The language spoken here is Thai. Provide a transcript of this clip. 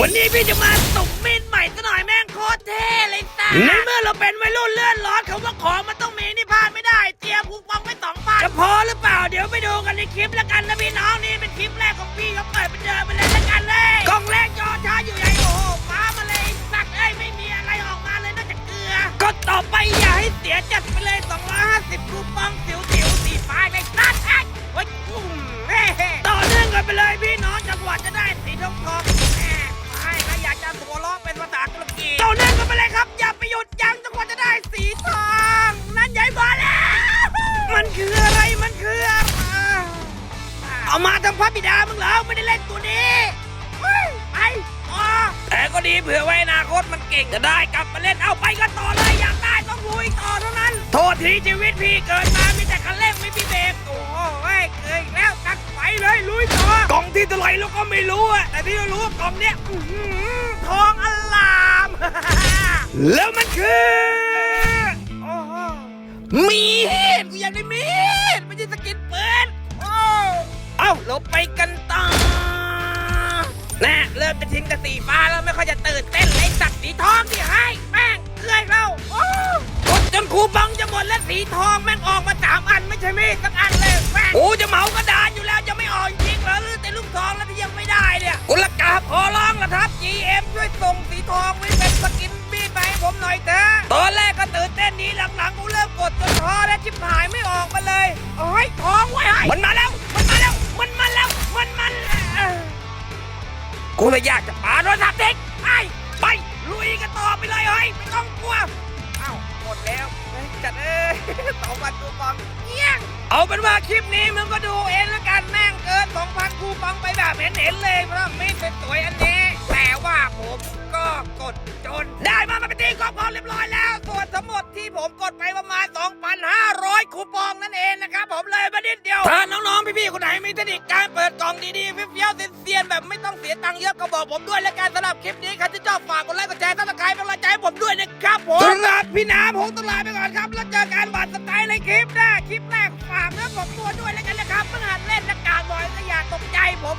วันนี้พี่จะมาตกมีดใหม่ซะหน่อยแม่งโคตรเท่เลยสัสในเมื่อเราเป็นวัยรุ่นเลื่อนร้อนเขาว่าของมันต้องมีนี่พลาดไม่ได้ เตรียมพุงปังไว้สองพันจะพอหรือเปล่าเดี๋ยวไปดูกันในคลิปแล้วกันนะพี่น้องนี่เป็นคลิปแรกของพี่เขาเปิดเป็นเดิมไปเลยแล้วกันเลยกล่องแรกยอช้าอยู่ใหญ่โอ้โหฟ้ามาเลยสัตว์เอ้ยไม่มีอะไรออกมาเลยนอกจากเกลือ ก็ต่อไปอย่าให้เสียจัดไปเลย 250คูปองสิวสิวสีฟ้าเลยสัตว์เอ้ยเฮ้ยอุ้มต่อเนื่องกันไปเลยพี่น้องจังหวัดจะได้สีทองทองาะเป็นภาษาตุรกีต่อเนื่องกันไปเลยครับ อย่าไปหยุดยั้งจังหวัดจะได้สีทอง นั่นใหญ่บอแล้ว มันคืออะไร มันคืออะไรเอามาทำพระบิดามึงเหรอ ไม่ได้เล่นตัวนี้เฮ้ยไปอ๋อแต่ก็ดีเผื่อไว้อนาคตมันเก่งจะได้กลับมาเล่น เอาไปกันต่อเลยอยากได้ต้องลุยต่อเท่านั้น โทษทีชีวิตพี่เกิดมามีแต่คันเร่งไม่มีเบรกโอ้โหเฮ้ยเกิดอีกแล้วตักไปเลยลุยต่อกล่องที่เท่าไหร่เราก็ไม่รู้อะแต่ที่เรารู้ว่ากล่องเนี้ย แล้วมันคือโอ้โหมีดกูอยากได้มีดไม่ใช่สกินปืนโอ้เอ้าเราไปกันต่อแน่เริ่มจะทิ้งแต่สีฟ้าแล้วไม่ค่อยจะตื่นเต้นเลยสัตว์สีทองที่ให้แม่งเลื่อยเราโอ้จนครูบังจะหมดแล้วสีทองแม่งออกมาสามอันไม่ใช่มีดสักอันเลยแม่งกูจะ หายไม่ออกมาเลยโอ้ยทองไว้ให้มันมาแล้ว มันมาแล้ว มันมาแล้ว มันมาแล้วกูเลยอยากจะปาโดนทับเด็กไปไปลุยกันต่อไปเลยเฮ้ยไม่ต้องกลัวเอ้าหมดแล้วเฮ้ยจัดเอ้ยต่อวันกูปองเงี้ยงเอาเป็นว่าคลิปนี้มึงก็ดูเองแล้วกันแม่งเกิน2,000คูปองไปแบบเห็นๆเลยเพราะไมีดสวยๆอันนี้แต่ว่าผมก็กดจนได้มามาเป็นตีกองพอเรียบร้อยแล้ว ที่ผมกดไปประมาณ 2,500 คูปองนั่นเองนะครับผมเลยมานิดเดียว ถ้าน้องๆ พี่ๆ คนไหนมีเทคนิคการเปิดกล่องดีๆเฟี้ยวๆเซียนๆแบบไม่ต้องเสียตังค์เยอะก็บอกผมด้วยและการสำหรับคลิปนี้ใครที่ชอบฝากกดไลค์กดแชร์ตั้งตะไคร้เป็นกำลังใจผมด้วยนะครับผมสำหรับพี่น้ำผมตลาไปก่อนครับ แล้วเจอกันบัตรสไตล์ในคลิปหน้าคลิปแรกฝากเนื้อผมตัวด้วยแล้วกันนะครับเพื่งหัดเล่นและการบอยก็อยาาตกใจผม